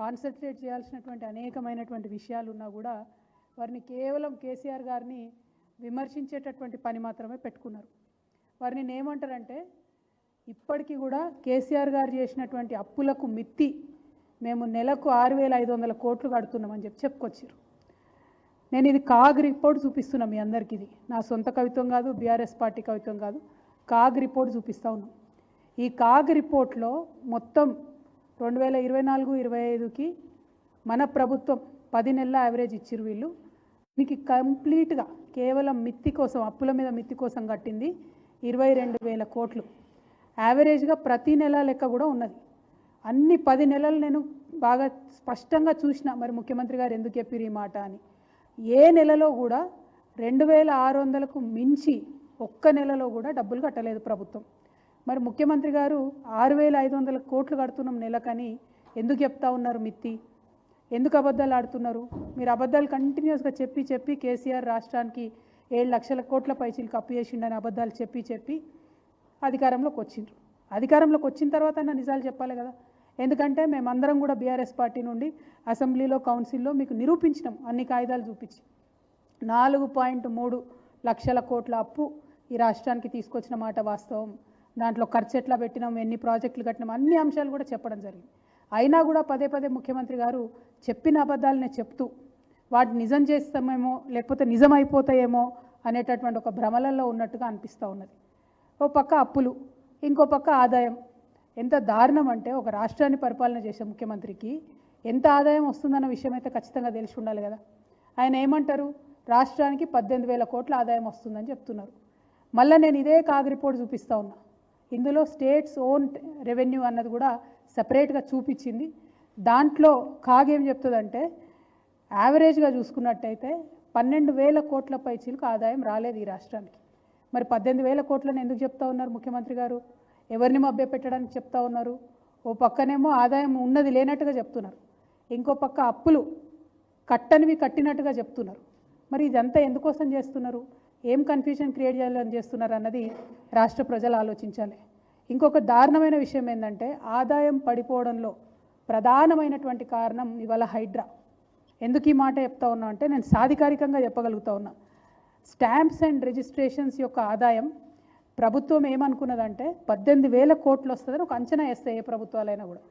Concentrate చేయాల్సినటువంటి అనేకమైనటువంటి విషయాలు ఉన్నా కూడా వారిని కేవలం కేసీఆర్ గారిని విమర్శించేటటువంటి పని మాత్రమే పెట్టుకున్నారు. వారిని నేను ఏమంటారంటే ఇప్పటికీ కూడా కేసీఆర్ గారు చేసినటువంటి అప్పులకు మిత్తి మేము నెలకు ఆరు వేల ఐదు వందల కోట్లు కడుతున్నామని చెప్పి చెప్పుకొచ్చారు. నేను ఇది కాగ్ రిపోర్ట్ చూపిస్తున్నా మీ అందరికీ ఇది. నా సొంత కవిత్వం కాదు బీఆర్ఎస్ పార్టీ కవిత్వం కాదు. కాగ్ రిపోర్ట్ చూపిస్తా ఉన్నాం. ఈ కాగ్ రిపోర్ట్లో మొత్తం రెండు వేల ఇరవై నాలుగు ఇరవై ఐదుకి మన ప్రభుత్వం పది నెలల యావరేజ్ ఇచ్చిరు వీళ్ళు. దీనికి కంప్లీట్గా కేవలం మిత్తి కోసం అప్పుల మీద మిత్తి కోసం కట్టింది ఇరవై రెండు వేల కోట్లు. యావరేజ్గా ప్రతి నెల లెక్క కూడా ఉన్నది. అన్ని పది నెలలు నేను బాగా స్పష్టంగా చూసిన మరి ముఖ్యమంత్రి గారు ఎందుకు చెప్పిరు ఈ మాట అని. ఏ నెలలో కూడా రెండు వేల ఆరు వందలకు మించి ఒక్క నెలలో కూడా డబ్బులు కట్టలేదు ప్రభుత్వం. మరి ముఖ్యమంత్రి గారు ఆరు వేల ఐదు వందల కోట్లు కడుతున్నాం నెలకని ఎందుకు చెప్తా ఉన్నారు మిత్తి? ఎందుకు అబద్ధాలు ఆడుతున్నారు? మీరు అబద్ధాలు కంటిన్యూస్గా చెప్పి చెప్పి కేసీఆర్ రాష్ట్రానికి ఏడు లక్షల కోట్ల పైసలు అప్పు చేసిండని అబద్ధాలు చెప్పి చెప్పి అధికారంలోకి వచ్చిండ్రు. అధికారంలోకి వచ్చిన తర్వాత అన్న నిజాలు చెప్పాలి కదా. ఎందుకంటే మేమందరం కూడా బీఆర్ఎస్ పార్టీ నుండి అసెంబ్లీలో కౌన్సిల్లో మీకు నిరూపించినాం అన్ని కాగితాలు చూపించి. నాలుగు పాయింట్ మూడు లక్షల కోట్ల అప్పు ఈ రాష్ట్రానికి తీసుకొచ్చిన మాట వాస్తవం. దాంట్లో ఖర్చు ఎట్లా పెట్టినాం ఎన్ని ప్రాజెక్టులు కట్టినాం అన్ని అంశాలు కూడా చెప్పడం జరిగింది. అయినా కూడా పదే పదే ముఖ్యమంత్రి గారు చెప్పిన అబద్ధాలనే చెప్తూ వాటిని నిజం చేస్తామేమో లేకపోతే నిజం అయిపోతాయేమో అనేటటువంటి ఒక భ్రమలలో ఉన్నట్టుగా అనిపిస్తూ ఉన్నది. ఓ పక్క అప్పులు ఇంకో పక్క ఆదాయం. ఎంత దారుణం అంటే ఒక రాష్ట్రాన్ని పరిపాలన చేసే ముఖ్యమంత్రికి ఎంత ఆదాయం వస్తుందన్న విషయం అయితే ఖచ్చితంగా తెలిసి ఉండాలి కదా. ఆయన ఏమంటారు? రాష్ట్రానికి పద్దెనిమిది వేల కోట్ల ఆదాయం వస్తుందని చెప్తున్నారు. మళ్ళీ నేను ఇదే కాగ్ రిపోర్ట్ చూపిస్తూ ఉన్నా. ఇందులో స్టేట్స్ ఓన్ రెవెన్యూ అన్నది కూడా సపరేట్గా చూపించింది. దాంట్లో కాగ్ ఏం చెప్తుందంటే యావరేజ్గా చూసుకున్నట్టయితే పన్నెండు వేల కోట్ల పైచీలకు ఆదాయం రాలేదు ఈ రాష్ట్రానికి. మరి పద్దెనిమిది వేల కోట్లను ఎందుకు చెప్తా ఉన్నారు ముఖ్యమంత్రి గారు? ఎవరిని మభ్య పెట్టడానికి చెప్తా ఉన్నారు? ఓ పక్కనేమో ఆదాయం ఉన్నది లేనట్టుగా చెప్తున్నారు. ఇంకో పక్క అప్పులు కట్టనివి కట్టినట్టుగా చెప్తున్నారు. మరి ఇదంతా ఎందుకోసం చేస్తున్నారు? ఏం కన్ఫ్యూజన్ క్రియేట్ చేయాలని చేస్తున్నారు అన్నది రాష్ట్ర ప్రజలు ఆలోచించాలి. ఇంకొక దారుణమైన విషయం ఏంటంటే ఆదాయం పడిపోవడంలో ప్రధానమైనటువంటి కారణం ఇవాళ హైడ్రా. ఎందుకు ఈ మాట చెప్తా ఉన్నా అంటే నేను సాధికారికంగా చెప్పగలుగుతా ఉన్నా. స్టాంప్స్ అండ్ రిజిస్ట్రేషన్స్ యొక్క ఆదాయం ప్రభుత్వం ఏమనుకున్నదంటే పద్దెనిమిది వేల కోట్లు వస్తుందని ఒక అంచనా వేస్తాయి ఏ ప్రభుత్వాలైనా కూడా.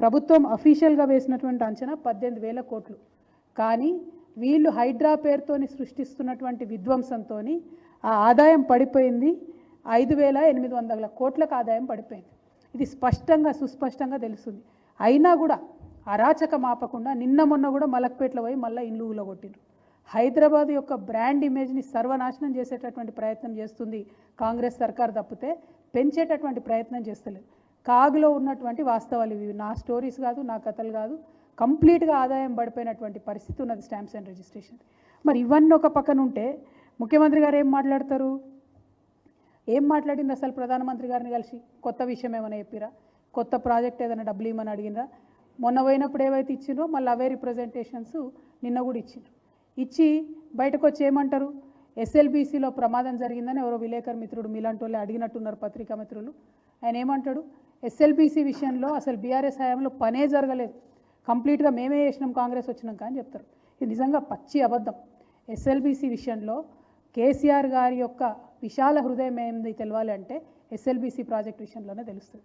ప్రభుత్వం అఫీషియల్గా వేసినటువంటి అంచనా పద్దెనిమిది వేల కోట్లు. కానీ వీళ్ళు హైడ్రా పేరుతోని సృష్టిస్తున్నటువంటి విధ్వంసంతో ఆ ఆదాయం పడిపోయింది ఐదు వేల ఎనిమిది వందల కోట్లకు ఆదాయం పడిపోయింది. ఇది స్పష్టంగా సుస్పష్టంగా తెలుస్తుంది. అయినా కూడా అరాచకం ఆపకుండా నిన్న మొన్న కూడా మలక్పేటలో పోయి మళ్ళీ ఇల్లు ఊలగొట్టిండ్రు. హైదరాబాద్ యొక్క బ్రాండ్ ఇమేజ్ని సర్వనాశనం చేసేటటువంటి ప్రయత్నం చేస్తుంది కాంగ్రెస్ సర్కార్ తప్పితే పెంచేటటువంటి ప్రయత్నం చేస్తలేదు. కాగులో ఉన్నటువంటి వాస్తవాలు ఇవి. నా స్టోరీస్ కాదు నా కథలు కాదు. కంప్లీట్గా ఆదాయం పడిపోయినటువంటి పరిస్థితి ఉన్నది స్టాంప్స్ అండ్ రిజిస్ట్రేషన్. మరి ఇవన్నీ ఒక పక్కన ఉంటే ముఖ్యమంత్రి గారు ఏం మాట్లాడతారు? ఏం మాట్లాడింది అసలు ప్రధానమంత్రి గారిని కలిసి? కొత్త విషయం ఏమైనా చెప్పిరా? కొత్త ప్రాజెక్ట్ ఏదైనా డబ్బులు ఇవ్వమని అడిగినరా మొన్న పోయినప్పుడు ఏవైతే ఇచ్చినో మళ్ళీ అవే రిప్రజెంటేషన్స్ నిన్న కూడా ఇచ్చిండ్రు. ఇచ్చి బయటకు వచ్చి ఏమంటారు? ఎస్ఎల్బీసీలో ప్రమాదం జరిగిందని ఎవరో విలేకరు మిత్రుడు మీలాంటి వాళ్ళు అడిగినట్టున్నారు పత్రికా మిత్రులు. ఆయన ఏమంటాడు? ఎస్ఎల్బీసీ విషయంలో అసలు బీఆర్ఎస్ హయాంలో పనే జరగలేదు. కంప్లీట్గా మేమే చేసినాం కాంగ్రెస్ వచ్చినాక అని చెప్తారు. ఇది నిజంగా పచ్చి అబద్ధం. ఎస్ఎల్బీసీ విషయంలో కేసీఆర్ గారి యొక్క విశాల హృదయం ఏంది తెలవాలి అంటే ఎస్ఎల్బీసీ ప్రాజెక్ట్ విషయంలోనే తెలుస్తుంది.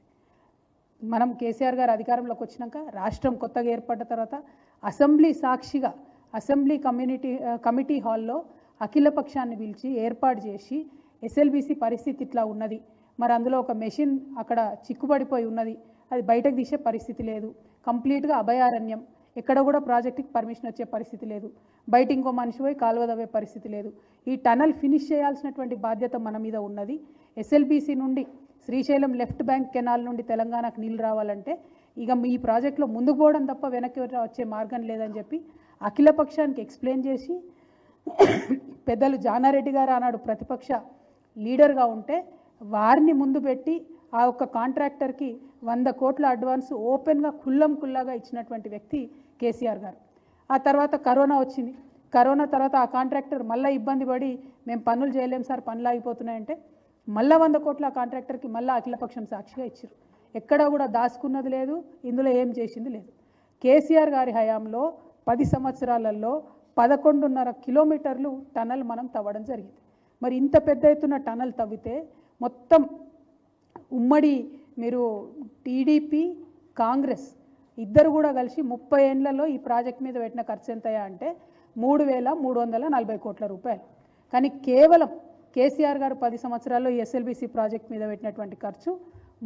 మనం కేసీఆర్ గారు అధికారంలోకి వచ్చినాక రాష్ట్రం కొత్తగా ఏర్పడ్డ తర్వాత అసెంబ్లీ సాక్షిగా అసెంబ్లీ కమ్యూనిటీ కమిటీ హాల్లో అఖిలపక్షాన్ని పిలిచి ఏర్పాటు చేసి ఎస్ఎల్బీసీ పరిస్థితి ఇట్లా ఉన్నది. మరి అందులో ఒక మెషిన్ అక్కడ చిక్కుపడిపోయి ఉన్నది. అది బయటకు తీసే పరిస్థితి లేదు. కంప్లీట్గా అభయారణ్యం. ఎక్కడ కూడా ప్రాజెక్టుకి పర్మిషన్ వచ్చే పరిస్థితి లేదు. బయట ఇంకో మనిషి పోయి కాలువదవ్వే పరిస్థితి లేదు. ఈ టనల్ ఫినిష్ చేయాల్సినటువంటి బాధ్యత మన మీద ఉన్నది. ఎస్ఎల్బీసీ నుండి శ్రీశైలం లెఫ్ట్ బ్యాంక్ కెనాల్ నుండి తెలంగాణకు నీళ్ళు రావాలంటే ఇక ఈ ప్రాజెక్టులో ముందుకు పోవడం తప్ప వెనక్కి వచ్చే మార్గం లేదని చెప్పి అఖిల పక్షానికి ఎక్స్ప్లెయిన్ చేసి పెద్దలు జానారెడ్డి గారు ఆనాడు ప్రతిపక్ష లీడర్గా ఉంటే వారిని ముందు పెట్టి ఆ ఒక్క కాంట్రాక్టర్కి వంద కోట్ల అడ్వాన్స్ ఓపెన్గా కుల్లం కుల్లాగా ఇచ్చినటువంటి వ్యక్తి కేసీఆర్ గారు. ఆ తర్వాత కరోనా వచ్చింది. కరోనా తర్వాత ఆ కాంట్రాక్టర్ మళ్ళీ ఇబ్బంది పడి మేము పనులు చేయలేం సార్ పనులు ఆగిపోతున్నాయంటే మళ్ళీ వంద కోట్ల కాంట్రాక్టర్కి మళ్ళీ అఖిలపక్షం సాక్షిగా ఇచ్చారు ఎక్కడా కూడా దాచుకున్నది లేదు ఇందులో ఏం చేసింది లేదు. కేసీఆర్ గారి హయాంలో పది సంవత్సరాలలో పదకొండున్నర కిలోమీటర్లు టనల్ మనం తవ్వడం జరిగింది. మరి ఇంత పెద్ద ఎత్తున టనల్ తవ్వితే మొత్తం ఉమ్మడి మీరు టీడీపీ కాంగ్రెస్ ఇద్దరు కూడా కలిసి ముప్పై ఏండ్లలో ఈ ప్రాజెక్ట్ మీద పెట్టిన ఖర్చు ఎంతయా అంటే మూడు వేల మూడు వందల నలభై కోట్ల రూపాయలు. కానీ కేవలం కేసీఆర్ గారు పది సంవత్సరాల్లో ఎస్ఎల్బిసి ఎస్ఎల్బీసీ ప్రాజెక్ట్ మీద పెట్టినటువంటి ఖర్చు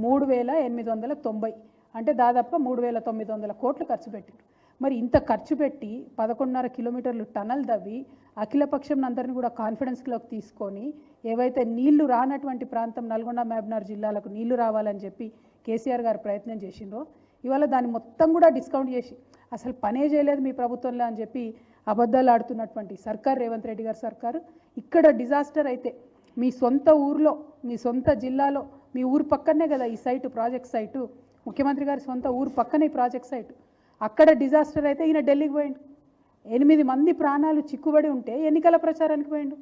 మూడు వేల ఎనిమిది వందల తొంభై. అంటే దాదాపు మూడు వేల తొమ్మిది వందల కోట్లు ఖర్చు పెట్టారు మరి ఇంత ఖర్చు పెట్టి పదకొండున్నర కిలోమీటర్లు టనల్ దవ్వి అఖిలపక్షం అందరిని కూడా కాన్ఫిడెన్స్లోకి తీసుకొని ఏవైతే నీళ్ళు రానటువంటి ప్రాంతం నల్గొండ మహబూబ్నగర్ జిల్లాలకు నీళ్ళు రావాలని చెప్పి కేసీఆర్ గారు ప్రయత్నం చేసిండ్రో ఇవాళ దాన్ని మొత్తం కూడా డిస్కౌంట్ చేసి అసలు పనే చేయలేదు మీ ప్రభుత్వంలో అని చెప్పి అబద్ధాలు ఆడుతున్నటువంటి సర్కార్ రేవంత్ రెడ్డి గారి సర్కారు. ఇక్కడ డిజాస్టర్ అయితే మీ సొంత ఊర్లో మీ సొంత జిల్లాలో మీ ఊరు పక్కనే కదా ఈ సైటు ప్రాజెక్ట్ సైటు. ముఖ్యమంత్రి గారి సొంత ఊరు పక్కనే ఈ ప్రాజెక్ట్ సైటు. అక్కడ డిజాస్టర్ అయితే ఈయన ఢిల్లీకి పోయిండు. ఎనిమిది మంది ప్రాణాలు చిక్కుబడి ఉంటే ఎన్నికల ప్రచారానికి పోయిండు.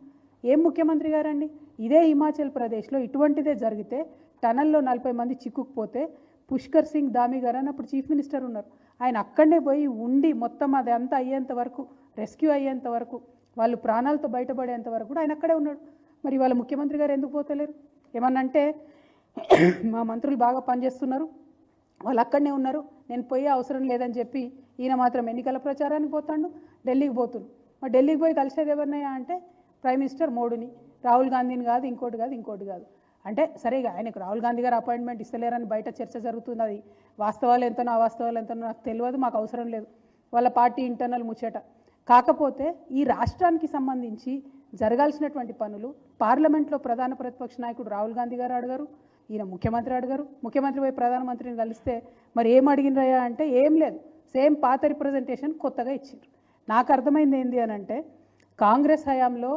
ఏం ముఖ్యమంత్రి గారండి? ఇదే హిమాచల్ ప్రదేశ్లో ఇటువంటిదే జరిగితే టనల్లో నలభై మంది చిక్కుకుపోతే పుష్కర్ సింగ్ దామి గారు అని అప్పుడు చీఫ్ మినిస్టర్ ఉన్నారు. ఆయన అక్కడనే పోయి ఉండి మొత్తం అది అంతా అయ్యేంత వరకు రెస్క్యూ అయ్యేంత వరకు వాళ్ళు ప్రాణాలతో బయటపడేంత వరకు కూడా ఆయన అక్కడే ఉన్నాడు. మరి వాళ్ళ ముఖ్యమంత్రి గారు ఎందుకు పోతలేరు? ఏమన్నంటే మా మంత్రులు బాగా పనిచేస్తున్నారు. వాళ్ళు అక్కడనే ఉన్నారు. నేను పోయే అవసరం లేదని చెప్పి ఈయన మాత్రం ఎన్నికల ప్రచారానికి పోతాడు ఢిల్లీకి పోతుంది మరి ఢిల్లీకి పోయి కలిసేది ఎవరినయ్యా అంటే ప్రైమ్ మినిస్టర్ మోడీని. రాహుల్ గాంధీని కాదు ఇంకోటి కాదు ఇంకోటి కాదు. అంటే సరే ఆయనకు రాహుల్ గాంధీ గారు అపాయింట్మెంట్ ఇస్తలేరని బయట చర్చ జరుగుతుంది. అది వాస్తవాలు ఎంతనో అవాస్తవాలు ఎంతనో నాకు తెలియదు మాకు అవసరం లేదు. వాళ్ళ పార్టీ ఇంటర్నల్ ముచ్చట. కాకపోతే ఈ రాష్ట్రానికి సంబంధించి జరగాల్సినటువంటి పనులు పార్లమెంట్లో ప్రధాన ప్రతిపక్ష నాయకుడు రాహుల్ గాంధీ గారు అడిగారు ఈయన ముఖ్యమంత్రి అడిగారు. ముఖ్యమంత్రి పోయి ప్రధానమంత్రిని కలిస్తే మరి ఏం అడిగినరయ్యా అంటే ఏం లేదు. సేమ్ పాత రిప్రజెంటేషన్ కొత్తగా ఇచ్చిండ్రు. నాకు అర్థమైంది ఏంది అని అంటే కాంగ్రెస్ హయాంలో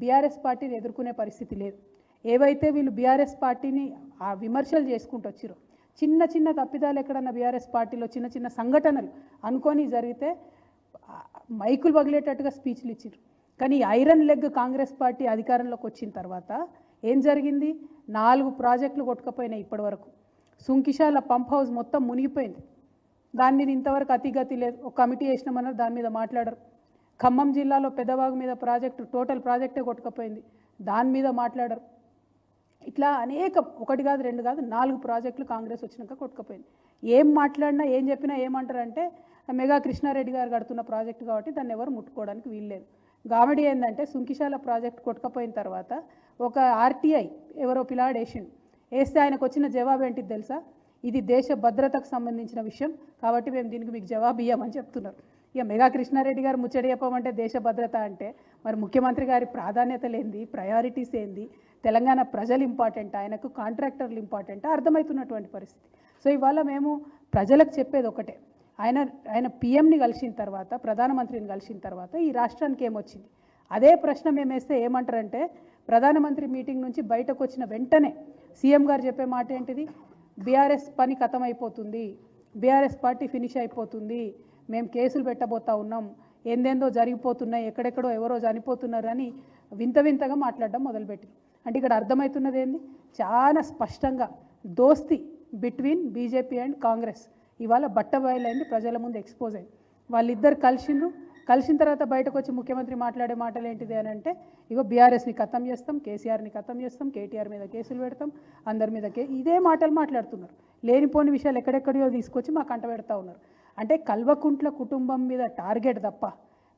బీఆర్ఎస్ పార్టీని ఎదుర్కొనే పరిస్థితి లేదు. ఏవైతే వీళ్ళు బీఆర్ఎస్ పార్టీని ఆ విమర్శలు చేసుకుంటూ వచ్చిరో చిన్న చిన్న తప్పిదాలు ఎక్కడన్నా బీఆర్ఎస్ పార్టీలో చిన్న చిన్న సంఘటనలు అనుకొని జరిగితే మైకులు పగిలేటట్టుగా స్పీచ్లు ఇచ్చారు కానీ ఐరన్ లెగ్ కాంగ్రెస్ పార్టీ అధికారంలోకి వచ్చిన తర్వాత ఏం జరిగింది? నాలుగు ప్రాజెక్టులు కొట్టుకపోయినాయి ఇప్పటి వరకు సుంకిశాల పంప్ హౌస్ మొత్తం మునిగిపోయింది. దాని మీద ఇంతవరకు అతిగతి లేదు. ఒక కమిటీ వేసినామన్నారు దాని మీద మాట్లాడరు. ఖమ్మం జిల్లాలో పెదవాగు మీద ప్రాజెక్టు టోటల్ ప్రాజెక్టే కొట్టుకపోయింది. దాని మీద మాట్లాడరు. ఇట్లా అనేక ఒకటి కాదు రెండు కాదు నాలుగు ప్రాజెక్టులు కాంగ్రెస్ వచ్చినాక కొట్టుకుపోయింది. ఏం మాట్లాడినా ఏం చెప్పినా ఏమంటారంటే మెగా కృష్ణారెడ్డి గారు కడుతున్న ప్రాజెక్టు కాబట్టి దాన్ని ఎవరు ముట్టుకోవడానికి వీల్లేదు గామెడి ఏంటంటే సుంకిశాల ప్రాజెక్ట్ కొట్టుకపోయిన తర్వాత ఒక ఆర్టీఐ ఎవరో పిలాడేసిండు. వేస్తే ఆయనకు వచ్చిన జవాబు ఏంటిది తెలుసా? ఇది దేశ భద్రతకు సంబంధించిన విషయం కాబట్టి మేము దీనికి మీకు జవాబు ఇవ్వమని చెప్తున్నారు. ఇక మెగా కృష్ణారెడ్డి గారు ముచ్చట చెప్పమంటే దేశ భద్రత అంటే మరి ముఖ్యమంత్రి గారి ప్రాధాన్యతలు ఏంది ప్రయారిటీస్ ఏంది? తెలంగాణ ప్రజలు ఇంపార్టెంట్ ఆయనకు కాంట్రాక్టర్లు ఇంపార్టెంట్ అర్థమవుతున్నటువంటి పరిస్థితి. సో ఇవాళ మేము ప్రజలకు చెప్పేది ఒకటే. ఆయన ఆయన పిఎంని కలిసిన తర్వాత ప్రధానమంత్రిని కలిసిన తర్వాత ఈ రాష్ట్రానికి ఏమొచ్చింది? అదే ప్రశ్న మేము వేస్తే ఏమంటారంటే ప్రధానమంత్రి మీటింగ్ నుంచి బయటకు వచ్చిన వెంటనే సీఎం గారు చెప్పే మాట ఏంటిది? బీఆర్ఎస్ పని ఖతం అయిపోతుంది బీఆర్ఎస్ పార్టీ ఫినిష్ అయిపోతుంది మేము కేసులు పెట్టబోతా ఉన్నాం ఏందేందో జరిగిపోతున్నాయి ఎక్కడెక్కడో ఎవరో చనిపోతున్నారని వింత వింతగా మాట్లాడడం మొదలుపెట్టింది. అంటే ఇక్కడ అర్థమవుతున్నది ఏంది చాలా స్పష్టంగా దోస్తి బిట్వీన్ బీజేపీ అండ్ కాంగ్రెస్. ఇవాళ బట్ట బయలైంది ప్రజల ముందు ఎక్స్పోజ్ అయింది. వాళ్ళిద్దరు కలిసిండ్రు. కలిసిన తర్వాత బయటకు వచ్చి ముఖ్యమంత్రి మాట్లాడే మాటలు ఏంటిది అని అంటే ఇగో బీఆర్ఎస్ని ఖతం చేస్తాం కేసీఆర్ని ఖతం చేస్తాం కేటీఆర్ మీద కేసులు పెడతాం అందరి మీద కే ఇదే మాటలు మాట్లాడుతున్నారు. లేనిపోని విషయాలు ఎక్కడెక్కడో తీసుకొచ్చి మాకు అంట పెడతా ఉన్నారు. అంటే కల్వకుంట్ల కుటుంబం మీద టార్గెట్ తప్ప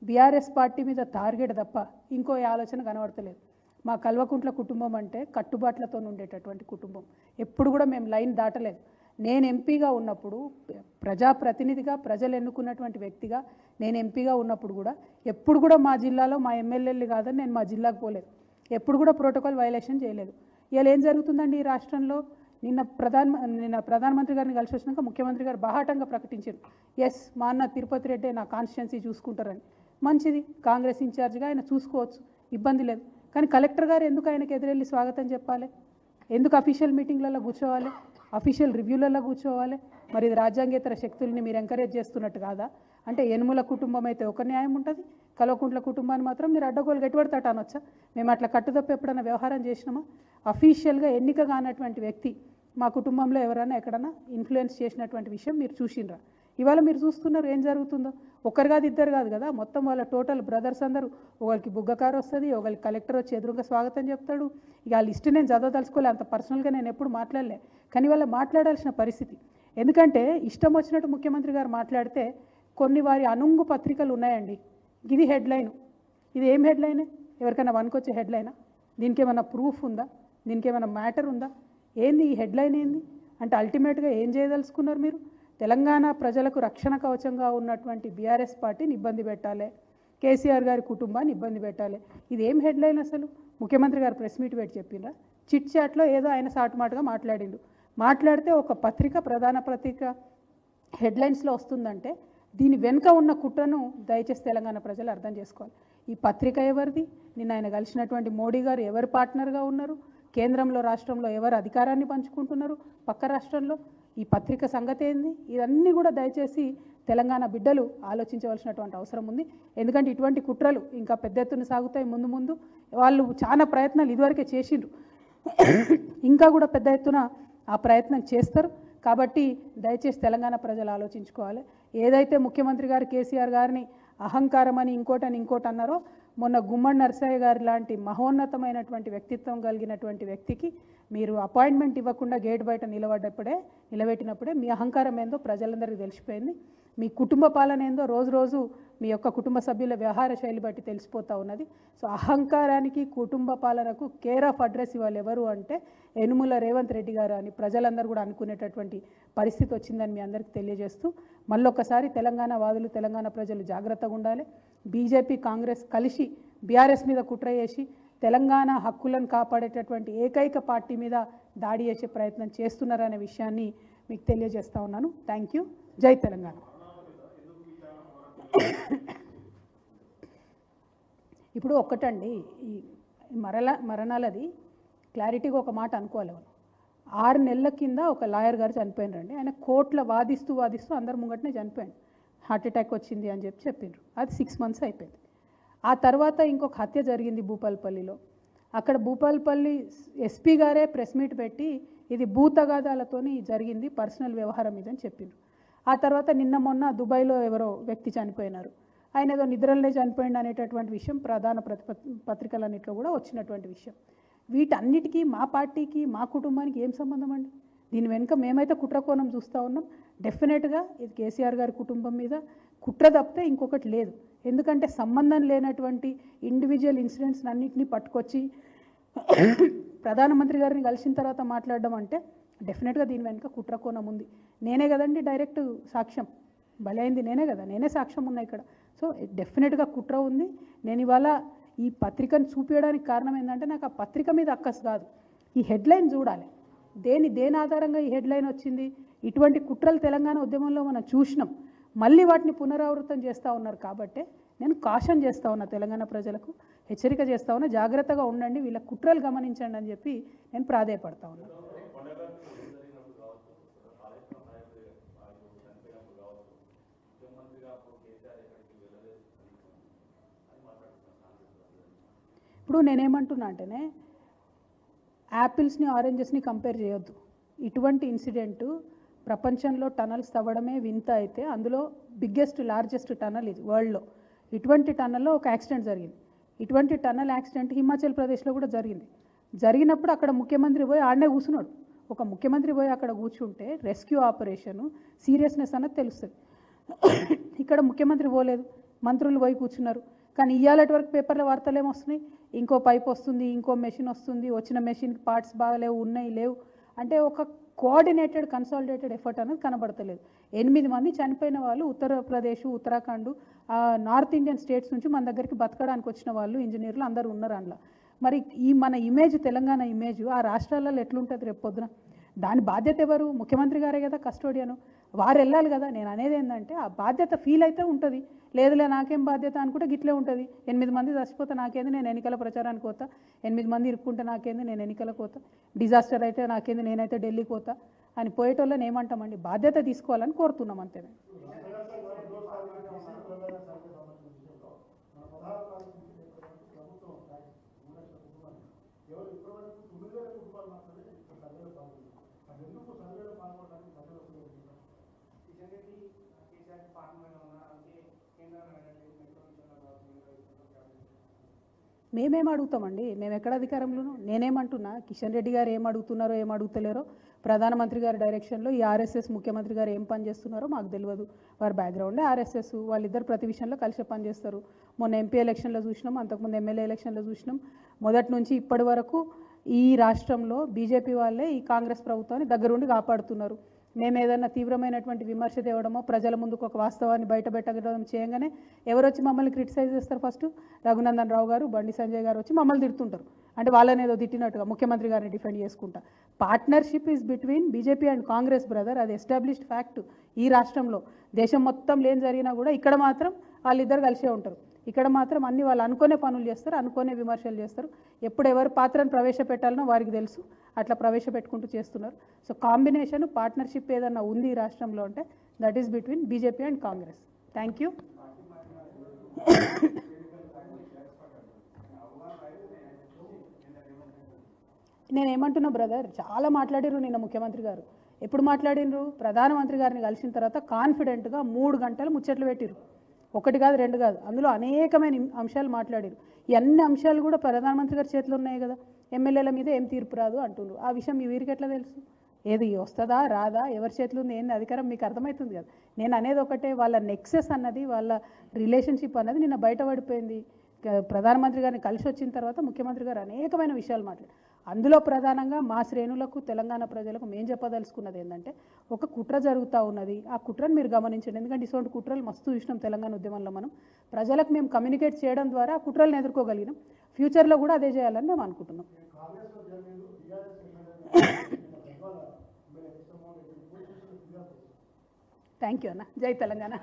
బీఆర్ఎస్ పార్టీ మీద టార్గెట్ తప్ప ఇంకో ఆలోచన కనబడతలేదు. మా కల్వకుంట్ల కుటుంబం అంటే కట్టుబాట్లతో ఉండేటటువంటి కుటుంబం. ఎప్పుడు కూడా మేము లైన్ దాటలేదు. నేను ఎంపీగా ఉన్నప్పుడు ప్రజాప్రతినిధిగా ప్రజలు ఎన్నుకున్నటువంటి వ్యక్తిగా నేను ఎంపీగా ఉన్నప్పుడు కూడా ఎప్పుడు కూడా మా జిల్లాలో మా ఎమ్మెల్యేలు కాదని నేను మా జిల్లాకు పోలేదు. ఎప్పుడు కూడా ప్రోటోకాల్ వైలేషన్ చేయలేదు. ఇలా ఏం జరుగుతుందండి ఈ రాష్ట్రంలో? నిన్న ప్రధాన నిన్న ప్రధానమంత్రి గారిని కలిసి వచ్చినాక ముఖ్యమంత్రి గారు బాహాటంగా ప్రకటించారు. ఎస్ మా అన్న తిరుపతి రెడ్డి నా కాన్స్టిట్యున్సీ చూసుకుంటారని. మంచిది. కాంగ్రెస్ ఇన్ఛార్జ్గా ఆయన చూసుకోవచ్చు. ఇబ్బంది లేదు. కానీ కలెక్టర్ గారు ఎందుకు ఆయనకు ఎదురెళ్ళి స్వాగతం చెప్పాలి? ఎందుకు అఫీషియల్ మీటింగ్లలో కూర్చోవాలి? అఫీషియల్ రివ్యూలలో కూర్చోవాలి? మరి ఇది రాజ్యాంగేతర శక్తుల్ని మీరు ఎంకరేజ్ చేస్తున్నట్టు కాదా? అంటే ఎనుముల కుటుంబం అయితే ఒక న్యాయం ఉంటుంది కలవకుంట్ల కుటుంబాన్ని మాత్రం మీరు అడ్డగోలు గట్టిపడతాట అనొచ్చా? మేము అట్లా కట్టుదప్పు ఎప్పుడైనా వ్యవహారం చేసినామా? అఫీషియల్గా ఎన్నిక కానటువంటి వ్యక్తి మా కుటుంబంలో ఎవరైనా ఎక్కడైనా ఇన్ఫ్లుయెన్స్ చేసినటువంటి విషయం మీరు చూసినరా? ఇవాళ మీరు చూస్తున్నారు ఏం జరుగుతుందో. ఒక్కరు కాదు ఇద్దరు కాదు కదా. మొత్తం వాళ్ళ టోటల్ బ్రదర్స్ అందరూ ఒకరికి బుగ్గ కారు వస్తుంది ఒకరికి కలెక్టర్ వచ్చి ఎదురుగా స్వాగతం చెప్తాడు. ఇక ఆ లిస్ట్ నేను చదవదలుచుకోలే అంత పర్సనల్గా నేను ఎప్పుడు మాట్లాడలే. కానీ వాళ్ళ మాట్లాడాల్సిన పరిస్థితి. ఎందుకంటే ఇష్టం వచ్చినట్టు ముఖ్యమంత్రి గారు మాట్లాడితే కొన్ని వారి అనుంగు పత్రికలు ఉన్నాయండి. ఇది హెడ్లైన్. ఇది ఏం హెడ్లైన్? ఎవరికైనా వనుకొచ్చే హెడ్లైనా? దీనికి ఏమైనా ప్రూఫ్ ఉందా? దీనికి ఏమైనా మ్యాటర్ ఉందా? ఏంది ఈ హెడ్లైన్ ఏంది? అంటే అల్టిమేట్గా ఏం చేయదలుచుకున్నారు మీరు? తెలంగాణ ప్రజలకు రక్షణ కవచంగా ఉన్నటువంటి బీఆర్ఎస్ పార్టీని ఇబ్బంది పెట్టాలి. కేసీఆర్ గారి కుటుంబాన్ని ఇబ్బంది పెట్టాలి. ఇది ఏం హెడ్లైన్ అసలు? ముఖ్యమంత్రి గారు ప్రెస్ మీట్ పెట్టి చెప్పిండ్రా చిట్ చాట్లో ఏదో ఆయన సాటుమాటుగా మాట్లాడిండు. మాట్లాడితే ఒక పత్రిక ప్రధాన పత్రిక హెడ్లైన్స్లో వస్తుందంటే దీని వెనుక ఉన్న కుట్రను దయచేసి తెలంగాణ ప్రజలు అర్థం చేసుకోవాలి. ఈ పత్రిక ఎవరిది? నిన్న ఆయన కలిసినటువంటి మోడీ గారు ఎవరు పార్ట్నర్గా ఉన్నారు? కేంద్రంలో రాష్ట్రంలో ఎవరు అధికారాన్ని పంచుకుంటున్నారు? పక్క రాష్ట్రంలో ఈ పత్రిక సంగతి ఏంది? ఇవన్నీ కూడా దయచేసి తెలంగాణ బిడ్డలు ఆలోచించవలసినటువంటి అవసరం ఉంది. ఎందుకంటే ఇటువంటి కుట్రలు ఇంకా పెద్ద ఎత్తున సాగుతాయి ముందు ముందు. వాళ్ళు చాలా ప్రయత్నాలు ఇదివరకే చేసిండ్రు. ఇంకా కూడా పెద్ద ఎత్తున ఆ ప్రయత్నం చేస్తారు. కాబట్టి దయచేసి తెలంగాణ ప్రజలు ఆలోచించుకోవాలి. ఏదైతే ముఖ్యమంత్రి గారు కేసీఆర్ గారిని అహంకారం అని ఇంకోటని ఇంకోటి అన్నారో మొన్న గుమ్మడి నరసయ్య గారి లాంటి మహోన్నతమైనటువంటి వ్యక్తిత్వం కలిగినటువంటి వ్యక్తికి మీరు అపాయింట్మెంట్ ఇవ్వకుండా గేట్ బయట నిలబడ్డప్పుడే నిలబెట్టినప్పుడే మీ అహంకారం ఏందో ప్రజలందరికీ తెలిసిపోయింది. మీ కుటుంబ పాలన ఏందో రోజు రోజు మీ యొక్క కుటుంబ సభ్యుల వ్యవహార శైలి బట్టి తెలిసిపోతూ ఉన్నది. సో అహంకారానికి కుటుంబ పాలనకు కేర్ ఆఫ్ అడ్రస్ ఇవాళ ఎవరు అంటే ఎనుముల రేవంత్ రెడ్డి గారు అని ప్రజలందరూ కూడా అనుకునేటటువంటి పరిస్థితి వచ్చిందని మీ అందరికీ తెలియజేస్తూ మళ్ళొక్కసారి తెలంగాణ వాదులు తెలంగాణ ప్రజలు జాగ్రత్తగా ఉండాలి. బీజేపీ కాంగ్రెస్ కలిసి బీఆర్ఎస్ మీద కుట్ర చేసి తెలంగాణ హక్కులను కాపాడేటటువంటి ఏకైక పార్టీ మీద దాడి చేసే ప్రయత్నం చేస్తున్నారనే విషయాన్ని మీకు తెలియజేస్తా ఉన్నాను. థ్యాంక్ యూ జై తెలంగాణ. ఇప్పుడు ఒక్కటండి ఈ మరల మరణాలది క్లారిటీగా ఒక మాట అనుకోవాలి మనం. ఆరు నెలల కింద ఒక లాయర్ గారు చనిపోయినారండి. ఆయన కోట్ల వాదిస్తూ వాదిస్తూ అందరు ముంగటనే చనిపోయాడు. హార్ట్ అటాక్ వచ్చింది అని చెప్పి చెప్పిండ్రు. అది సిక్స్ మంత్స్ అయిపోయింది. ఆ తర్వాత ఇంకొక హత్య జరిగింది భూపాలపల్లిలో. అక్కడ భూపాలపల్లి ఎస్పీ గారే ప్రెస్ మీట్ పెట్టి ఇది భూతగాదాలతోని జరిగింది పర్సనల్ వ్యవహారం ఇదని చెప్పిండ్రు. ఆ తర్వాత నిన్న మొన్న దుబాయ్లో ఎవరో వ్యక్తి చనిపోయినారు. ఆయన ఏదో నిద్రలనే చనిపోయింది అనేటటువంటి విషయం ప్రధాన ప్రతి పత్రికలన్నింటిలో కూడా వచ్చినటువంటి విషయం. వీటన్నిటికీ మా పార్టీకి మా కుటుంబానికి ఏం సంబంధం అండి? దీని వెనుక మేమైతే కుట్రకోణం చూస్తూ ఉన్నాం. డెఫినెట్గా ఇది కేసీఆర్ గారి కుటుంబం మీద కుట్ర తప్పితే ఇంకొకటి లేదు. ఎందుకంటే సంబంధం లేనటువంటి ఇండివిజువల్ ఇన్సిడెంట్స్ అన్నింటినీ పట్టుకొచ్చి ప్రధానమంత్రి గారిని కలిసిన తర్వాత మాట్లాడడం అంటే డెఫినెట్గా దీని వెనుక కుట్ర కోణం ఉంది. నేనే కదండి డైరెక్ట్ సాక్ష్యం. బలైంది నేనే కదా. నేనే సాక్ష్యం ఉన్నా ఇక్కడ. సో డెఫినెట్గా కుట్ర ఉంది. నేను ఇవాళ ఈ పత్రికను చూపించడానికి కారణం ఏంటంటే నాకు ఆ పత్రిక మీద అక్కస్ కాదు. ఈ హెడ్లైన్ చూడాలి. దేని దేని ఆధారంగా ఈ హెడ్లైన్ వచ్చింది? ఇటువంటి కుట్రలు తెలంగాణ ఉద్యమంలో మనం చూసినాం. మళ్ళీ వాటిని పునరావృతం చేస్తూ ఉన్నారు కాబట్టే నేను కాషన్ చేస్తూ ఉన్నా తెలంగాణ ప్రజలకు. హెచ్చరిక చేస్తూ ఉన్నా జాగ్రత్తగా ఉండండి. వీళ్ళ కుట్రలు గమనించండి అని చెప్పి నేను ప్రాధేయపడతా ఉన్నాను ఇప్పుడు నేనేమంటున్నా అంటేనే యాపిల్స్ని ఆరెంజెస్ని కంపేర్ చేయొద్దు. ఇటువంటి ఇన్సిడెంట్ ప్రపంచంలో టనల్స్ తవ్వడమే వింత అయితే అందులో బిగ్గెస్ట్ లార్జెస్ట్ టనల్ ఇది వరల్డ్లో. ఇటువంటి టనల్లో ఒక యాక్సిడెంట్ జరిగింది. ఇటువంటి టనల్ యాక్సిడెంట్ హిమాచల్ ప్రదేశ్లో కూడా జరిగింది. జరిగినప్పుడు అక్కడ ముఖ్యమంత్రి పోయి ఆడనే కూర్చున్నాడు. ఒక ముఖ్యమంత్రి పోయి అక్కడ కూర్చుంటే రెస్క్యూ ఆపరేషను సీరియస్నెస్ అన్నది తెలుస్తుంది. ఇక్కడ ముఖ్యమంత్రి పోలేదు. మంత్రులు పోయి కూర్చున్నారు. కానీ ఇవాళటి వరకు పేపర్లో వార్తలు ఏమొస్తున్నాయి ఇంకో పైప్ వస్తుంది ఇంకో మెషిన్ వస్తుంది వచ్చిన మెషిన్కి పార్ట్స్ బాగాలేవు ఉన్నాయి లేవు. అంటే ఒక కోఆర్డినేటెడ్ కన్సాలిడేటెడ్ ఎఫర్ట్ అనేది కనబడతలేదు. ఎనిమిది మంది చనిపోయిన వాళ్ళు Uttar Pradesh Uttarakhand north Indian states నుంచి మన దగ్గరికి బతకడానికి వచ్చిన వాళ్ళు ఇంజనీర్లు అందరూ ఉన్నారు అందులో. మరి ఈ మన ఇమేజ్ తెలంగాణ ఇమేజ్ ఆ రాష్ట్రాలలో ఎట్లుంటుంది రేపు పొద్దున? దాని బాధ్యత ఎవరు? ముఖ్యమంత్రి గారే కదా కస్టోడియను. వారు వెళ్ళాలి కదా. నేను అనేది ఏంటంటే ఆ బాధ్యత ఫీల్ అయితే ఉంటుంది. లేదులే నాకేం బాధ్యత అనుకుంటే గిట్లే ఉంటుంది. ఎనిమిది మంది చచ్చిపోతే నాకేంది నేను ఎన్నికల ప్రచారానికి పోతా. ఎనిమిది మంది ఇరుక్కుంటే నాకేంది నేను ఎన్నికలకు పోతా. డిజాస్టర్ అయితే నాకేంది నేనైతే ఢిల్లీకి పోతా అని పోయేటోళ్ళని ఏమంటామండి? బాధ్యత తీసుకోవాలని కోరుతున్నాం అంతే. మేమేం అడుగుతామండి? మేము ఎక్కడ అధికారంలోనూ? నేనేమంటున్నా కిషన్ రెడ్డి గారు ఏం అడుగుతున్నారో ఏం అడుగుతలేరో ప్రధానమంత్రి గారి డైరెక్షన్లో ఈ ఆర్ఎస్ఎస్ ముఖ్యమంత్రి గారు ఏం పని చేస్తున్నారో మాకు తెలియదు వారి బ్యాక్గ్రౌండే ఆర్ఎస్ఎస్ వాళ్ళిద్దరు ప్రతి విషయంలో కలిసి పని చేస్తారు. మొన్న ఎంపీ ఎలక్షన్లో చూసినాం అంతకుముందు ఎమ్మెల్యే ఎలక్షన్లో చూసినాం. మొదటి నుంచి ఇప్పటి వరకు ఈ రాష్ట్రంలో బీజేపీ వాళ్ళే ఈ కాంగ్రెస్ ప్రభుత్వాన్ని దగ్గరుండి కాపాడుతున్నారు. మేము ఏదైనా తీవ్రమైనటువంటి విమర్శ తేవడమో ప్రజల ముందుకు ఒక వాస్తవాన్ని బయటపెట్టడం చేయగానే ఎవరు వచ్చి మమ్మల్ని క్రిటిసైజ్ చేస్తారు ఫస్ట్? రఘునందన్ రావు గారు బండి సంజయ్ గారు వచ్చి మమ్మల్ని తిడుతుంటారు. అంటే వాళ్ళని ఏదో తిట్టినట్టుగా ముఖ్యమంత్రి గారిని డిఫెండ్ చేసుకుంటా. Partnership is between BJP and Congress brother. అది ఎస్టాబ్లిష్డ్ ఫ్యాక్ట్ ఈ రాష్ట్రంలో దేశం మొత్తం లేని జరిగినా కూడా ఇక్కడ మాత్రం వాళ్ళిద్దరు కలిసే ఉంటారు. ఇక్కడ మాత్రం అన్ని వాళ్ళు అనుకునే పనులు చేస్తారు అనుకునే విమర్శలు చేస్తారు. ఎప్పుడు ఎవరు పాత్రను ప్రవేశపెట్టాలనో వారికి తెలుసు. అట్లా ప్రవేశపెట్టుకుంటూ చేస్తున్నారు. సో కాంబినేషన్ పార్ట్నర్షిప్ ఏదన్నా ఉంది ఈ రాష్ట్రంలో అంటే that is between BJP and Congress thank you నేనేమంటున్నా బ్రదర్ చాలా మాట్లాడిర్రు నిన్న ముఖ్యమంత్రి గారు. ఎప్పుడు మాట్లాడినరు ప్రధానమంత్రి గారిని కలిసిన తర్వాత కాన్ఫిడెంట్గా మూడు గంటలు ముచ్చట్లు పెట్టిరు ఒకటి కాదు రెండు కాదు. అందులో అనేకమైన అంశాలు మాట్లాడారు. ఈ అన్ని అంశాలు కూడా ప్రధానమంత్రి గారి చేతిలో ఉన్నాయి కదా. ఎమ్మెల్యేల మీద ఏం తీర్పు రాదు అంటున్నారు ఆ విషయం మీ వీరికి ఎట్లా తెలుసు? ఏది వస్తుందా రాదా ఎవరి చేతిలో ఉంది ఏంది అధికారం? మీకు అర్థమవుతుంది కదా. నేను అనేది ఒకటే వాళ్ళ నెక్సెస్ అన్నది వాళ్ళ రిలేషన్షిప్ అన్నది నిన్న బయటపడిపోయింది. ప్రధానమంత్రి గారిని కలిసి వచ్చిన తర్వాత ముఖ్యమంత్రి గారు అనేకమైన విషయాలు మాట్లాడారు. అందులో ప్రధానంగా మా శ్రేణులకు తెలంగాణ ప్రజలకు మేము చెప్పదలుచుకున్నది ఏంటంటే ఒక కుట్ర జరుగుతూ ఉన్నది. ఆ కుట్రను మీరు గమనించండి. ఎందుకంటే ఇటువంటి కుట్రలు మస్తు చూసినాం తెలంగాణ ఉద్యమంలో మనం. ప్రజలకు మేము కమ్యూనికేట్ చేయడం ద్వారా ఆ కుట్రలను ఎదుర్కోగలిగినాం. ఫ్యూచర్లో కూడా అదే చేయాలని మేము అనుకుంటున్నాం. థ్యాంక్ యూ అన్న. జై తెలంగాణ.